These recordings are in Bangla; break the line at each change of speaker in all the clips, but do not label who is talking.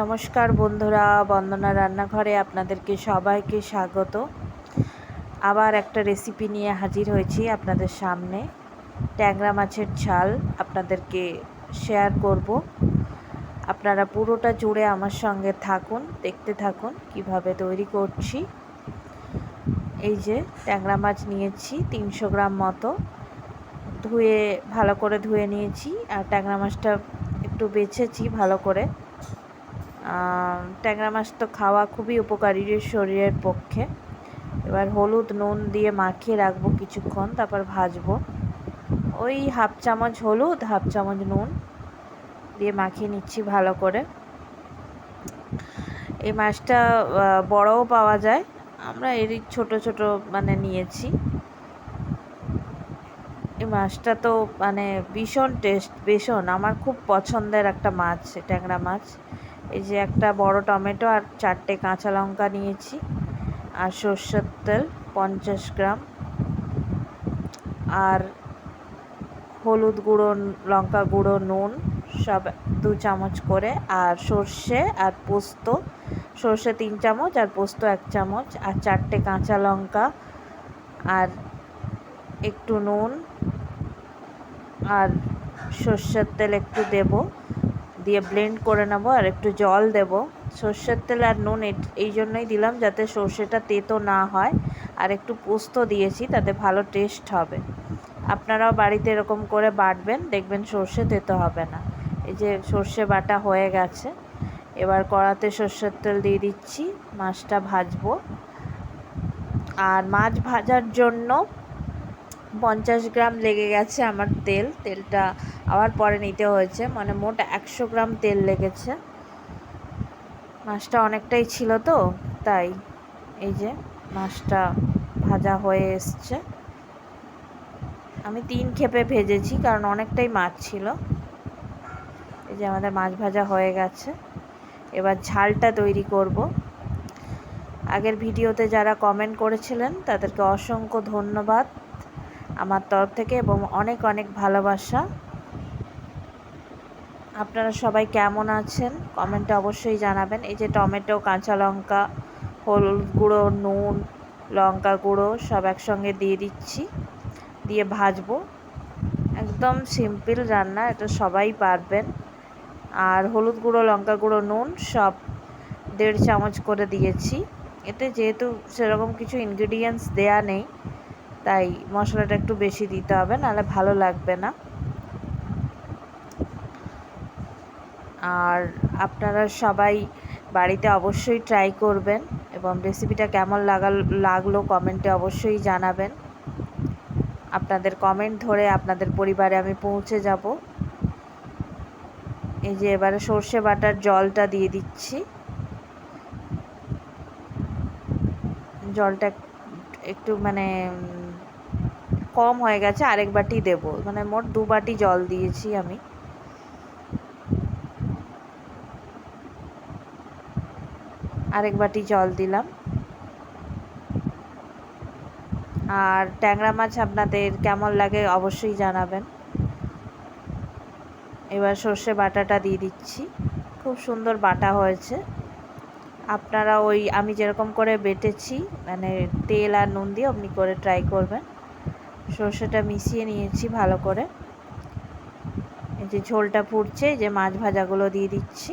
নমস্কার বন্ধুরা, বন্দনা রান্নাঘরে আপনাদেরকে সবাইকে স্বাগত। আবার একটা রেসিপি নিয়ে হাজির হয়েছি আপনাদের সামনে। ট্যাংরা মাছের ঝাল আপনাদেরকে শেয়ার করব। আপনারা পুরোটা জুড়ে আমার সঙ্গে থাকুন, দেখতে থাকুন কীভাবে তৈরি করছি। এই যে ট্যাংরা মাছ নিয়েছি তিনশো গ্রাম মতো। ধুয়ে, ভালো করে ধুয়ে নিয়েছি। আর ট্যাংরা মাছটা একটু বেছেছি ভালো করে। ট্যাংরা মাছ তো খাওয়া খুবই উপকারী শরীরের পক্ষে। এবার হলুদ নুন দিয়ে মাখিয়ে রাখব কিছুক্ষণ, তারপর ভাজবো। ওই হাফ চামচ হলুদ, হাফ চামচ নুন দিয়ে মাখিয়ে নিচ্ছি ভালো করে। এই মাছটা বড়ও পাওয়া যায়। আমরা এরই ছোট ছোট মানে নিয়েছি। এই মাছটা তো মানে ভীষণ টেস্ট, ভীষণ। আমার খুব পছন্দের একটা মাছ, ট্যাংরা মাছ। এই যে একটা বড় টমেটো আর চারটে কাঁচা লঙ্কা নিয়েছি আর সর্ষের তেল পঞ্চাশ গ্রাম। আর হলুদ গুঁড়ো, লঙ্কা গুঁড়ো, নুন সব দু চামচ করে আর সর্ষে আর পোস্ত। সর্ষে তিন চামচ আর পোস্ত এক চামচ আর চারটে কাঁচা লঙ্কা আর একটু নুন আর সর্ষের তেল একটু দেবো। দিয়ে ব্লেন্ড করে নেব আর একটু জল দেব। সর্ষের তেল আর নুন, এই জন্যই দিলাম যাতে সর্ষেটা তেতো না হয়। আর একটু পোস্ত দিয়েছি, তাতে ভালো টেস্ট হবে। আপনারাও বাড়িতে এরকম করে বাটবেন, দেখবেন সর্ষে তেতো হবে না। এই যে সর্ষে বাটা হয়ে গেছে, এবার কড়াতে সর্ষের তেল দিয়ে দিচ্ছি, মাছটা ভাজবো। আর মাছ ভাজার জন্য পঞ্চাশ গ্রাম লেগে গেছে আমার তেল। তেলটা আবার পরে নিতে হয়েছে। মানে মোট একশো গ্রাম তেল লেগেছে। মাছটা অনেকটাই ছিল তো, তাই এই যে মাছটা ভাজা হয়ে এসছে। আমি তিন খেপে ভেজেছি, কারণ অনেকটাই মাছ ছিল। এই যে আমাদের মাছ ভাজা হয়ে গেছে। এবার ঝালটা তৈরি করব। আগের ভিডিওতে যারা কমেন্ট করেছিলেন, তাদেরকে অসংখ্য ধন্যবাদ। আমার তরফ থেকে এবং অনেক অনেক ভালোবাসা। আপনারা সবাই কেমন আছেন? কমেন্টে অবশ্যই জানাবেন। এই যে টমেটো, কাঁচা লঙ্কা, হলুদ গুঁড়ো, নুন, লঙ্কা গুঁড়ো সব একসঙ্গে দিয়ে দিচ্ছি। দিয়ে ভাজবো। একদম সিম্পল রান্না, এটা সবাই পারবেন। আর হলুদ গুঁড়ো, লঙ্কা গুঁড়ো, নুন সব দেড় চামচ করে দিয়েছি। এতে যেহেতু সেরকম কিছু ইনগ্রিডিয়েন্টস দেয়া নেই তাই মশলাটা একটু বেশি দিতে হবে, নাহলে ভালো লাগবে না। আর আপনারা সবাই বাড়িতে অবশ্যই ট্রাই করবেন এবং রেসিপিটা কেমন লাগাল লাগল কমেন্টে অবশ্যই জানাবেন। আপনাদের কমেন্ট ধরে আপনাদের পরিবারে আমি পৌঁছে যাব। এই যে এবারে সর্ষে বাটার জলটা দিয়ে দিচ্ছি। জলটা একটু মানে কম হয়ে গেছে, আরেক বাটি দেবো। মানে মোট দু বাটি জল দিয়েছি আমি। আরেক বাটি জল দিলাম। আর ট্যাংরা মাছ আপনাদের কেমন লাগে অবশ্যই জানাবেন। এবার সর্ষে বাটাটা দিয়ে দিচ্ছি। খুব সুন্দর বাটা হয়েছে। আপনারা ওই, আমি যেরকম করে বেটেছি মানে তেল আর নুন দিয়ে আপনি করে ট্রাই করবেন। সর্ষেটা মিশিয়ে নিয়েছি ভালো করে। এই যে ঝোলটা ফুটছে যে মাছ ভাজাগুলো দিয়ে দিচ্ছি।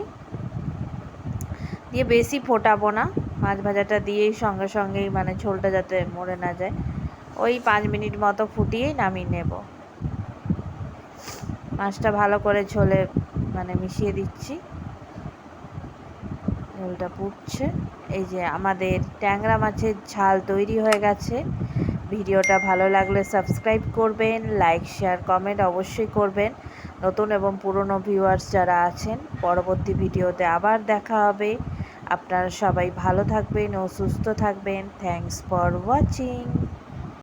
দিয়ে বেশি ফোটাবো না, মাছ ভাজাটা দিয়েই সঙ্গে সঙ্গেই মানে ঝোলটা যাতে মরে না যায়। ওই পাঁচ মিনিট মতো ফুটিয়েই নামিয়ে নেব। মাছটা ভালো করে ঝোলে মানে মিশিয়ে দিচ্ছি। ঝোলটা ফুটছে এই যে আমাদের ট্যাংরা মাছের ঝাল তৈরি হয়ে গেছে। ভিডিওটা ভালো লাগলে সাবস্ক্রাইব করবেন, লাইক, শেয়ার, কমেন্ট অবশ্যই করবেন। নতুন এবং পুরনো ভিউয়ার্স যারা আছেন, পরবর্তী ভিডিওতে আবার দেখা হবে। আপনারা সবাই ভালো থাকবেন ও সুস্থ থাকবেন। Thanks for watching